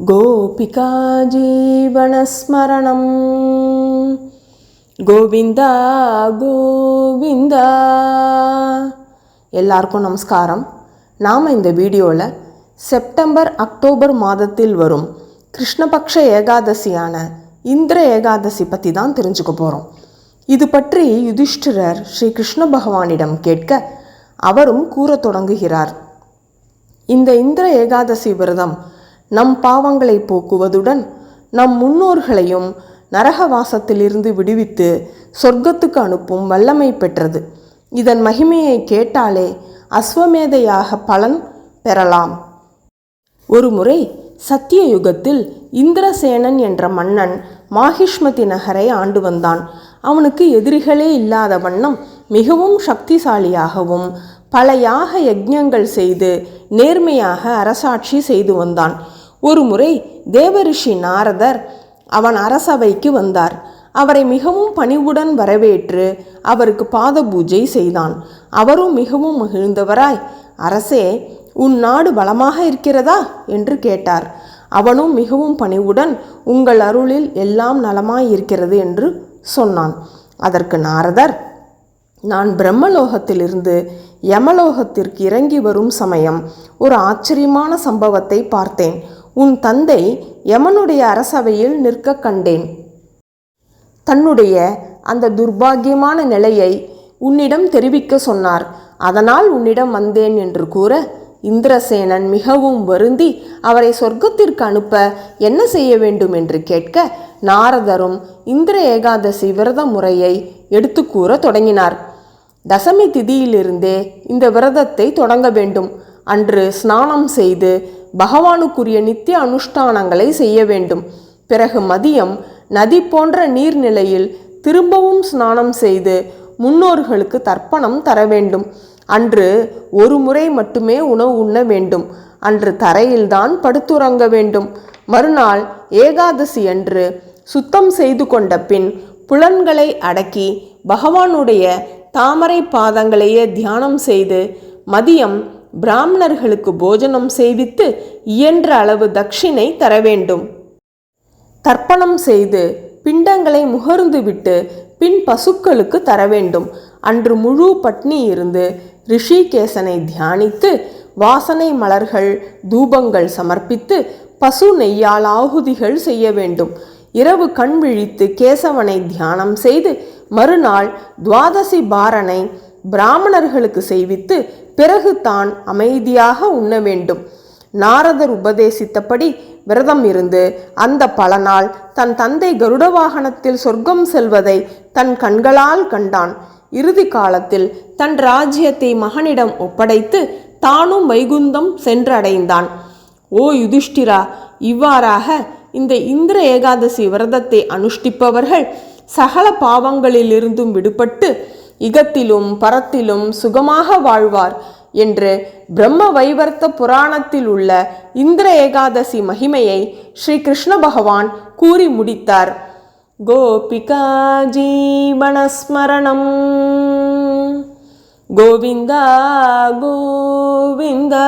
गोपिका जीवनस्मरणं கோவிந்தா கோவிந்தா எல்லாருக்கும் நமஸ்காரம் நாம் இந்த வீடியோவில் செப்டம்பர் அக்டோபர் மாதத்தில் வரும் கிருஷ்ணபக்ஷ ஏகாதசியான இந்திர ஏகாதசி பற்றி தான் தெரிஞ்சுக்க போகிறோம் இது பற்றி யுதிஷ்டிரர் ஸ்ரீ கிருஷ்ண பகவானிடம் கேட்க அவரும் கூறத் தொடங்குகிறார் இந்த இந்திர ஏகாதசி விரதம் நம் பாவங்களை போக்குவதுடன் நம் முன்னோர்களையும் நரகவாசத்திலிருந்து விடுவித்து சொர்க்கத்துக்கு அனுப்பும் வல்லமை பெற்றது. இதன் மகிமையை கேட்டாலே அஸ்வமேதையாக பலன் பெறலாம். ஒருமுறை சத்திய யுகத்தில் இந்திரசேனன் என்ற மன்னன் மாகிஷ்மதி நகரை ஆண்டு வந்தான். அவனுக்கு எதிரிகளே இல்லாத வண்ணம் மிகவும் சக்திசாலியாகவும் பல யாக யஜ்யங்கள் செய்து நேர்மையாக அரசாட்சி செய்து வந்தான். ஒருமுறை தேவரிஷி நாரதர் அவன் அரசவைக்கு வந்தார். அவரை மிகவும் பணிவுடன் வரவேற்று அவருக்கு பாத பூஜை செய்தான். அவரும் மிகவும் மகிழ்ந்தவராய் அரசே உன் நாடு பலமாக இருக்கிறதா? என்று கேட்டார். அவனும் மிகவும் பணிவுடன் உங்கள் அருளில் எல்லாம் நலமாய் இருக்கிறது என்று சொன்னான். அதற்கு நாரதர் நான் பிரம்மலோகத்திலிருந்து யமலோகத்திற்கு இறங்கி வரும் சமயம் ஒரு ஆச்சரியமான சம்பவத்தை பார்த்தேன். உன் தந்தை யமனுடைய அரசவையில் நிற்க கண்டேன். தன்னுடைய அந்த துர்பாகியமான நிலையை உன்னிடம் தெரிவிக்க சொன்னார். அதனால் உன்னிடம் வந்தேன் என்று கூற இந்திரசேனன் மிகவும் வருந்தி அவரை சொர்க்கத்திற்கு அனுப்ப என்ன செய்ய வேண்டும் என்று கேட்க நாரதரும் இந்திர ஏகாதசி விரத முறையை எடுத்து கூற தொடங்கினார். தசமி திதியிலிருந்தே இந்த விரதத்தை தொடங்க வேண்டும். அன்று ஸ்நானம் செய்து பகவானுக்குரிய நித்திய அனுஷ்டானங்களை செய்ய வேண்டும். பிறகு மதியம் நதி போன்ற நீர்நிலையில் திரும்பவும் ஸ்நானம் செய்து முன்னோர்களுக்கு தர்ப்பணம் தர வேண்டும். அன்று ஒரு முறை மட்டுமே உணவு உண்ண வேண்டும். அன்று தரையில்தான் படுத்துறங்க வேண்டும். மறுநாள் ஏகாதசி அன்று சுத்தம் செய்து கொண்ட பின் புலன்களை அடக்கி பகவானுடைய தாமரை பாதங்களையே தியானம் செய்து மதியம் பிராமணர்களுக்கு போஜனம் செய்வித்து இயன்ற அளவு தட்சிணை தர வேண்டும். தர்ப்பணம் செய்து பிண்டங்களை முகர்ந்துவிட்டு பின் பசுக்களுக்கு தர வேண்டும். அன்று முழு பட்னி இருந்து ரிஷிகேசனை தியானித்து வாசனை மலர்கள் தூபங்கள் சமர்ப்பித்து பசு நெய்யால் ஆகுதிகள் செய்ய வேண்டும். இரவு கண் விழித்து கேசவனை தியானம் செய்து மறுநாள் துவாதசி பாரனை பிராமணர்களுக்கு செய்வித்து பிறகு தான் அமைதியாக உண்ண வேண்டும். நாரதர் உபதேசித்தபடி விரதம் இருந்து அந்த பலனால் தன் தந்தை கருட வாகனத்தில் சொர்க்கம் செல்வதை தன் கண்களால் கண்டான். இறுதி காலத்தில் தன் ராஜ்யத்தை மகனிடம் ஒப்படைத்து தானும் வைகுந்தம் சென்றடைந்தான். ஓ யுதிஷ்டிரா இவ்வாறாக இந்த இந்திர ஏகாதசி விரதத்தை அனுஷ்டிப்பவர்கள் சகல பாவங்களிலிருந்தும் விடுபட்டு இகத்திலும் பரத்திலும் சுகமாக வாழ்வார் என்று பிரம்ம வைவர்த்த புராணத்தில் உள்ள இந்திர ஏகாதசி மகிமையை ஸ்ரீ கிருஷ்ண பகவான் கூறி முடித்தார். கோபிகா ஜீவனஸ்மரணம். கோவிந்தா கோவிந்தா.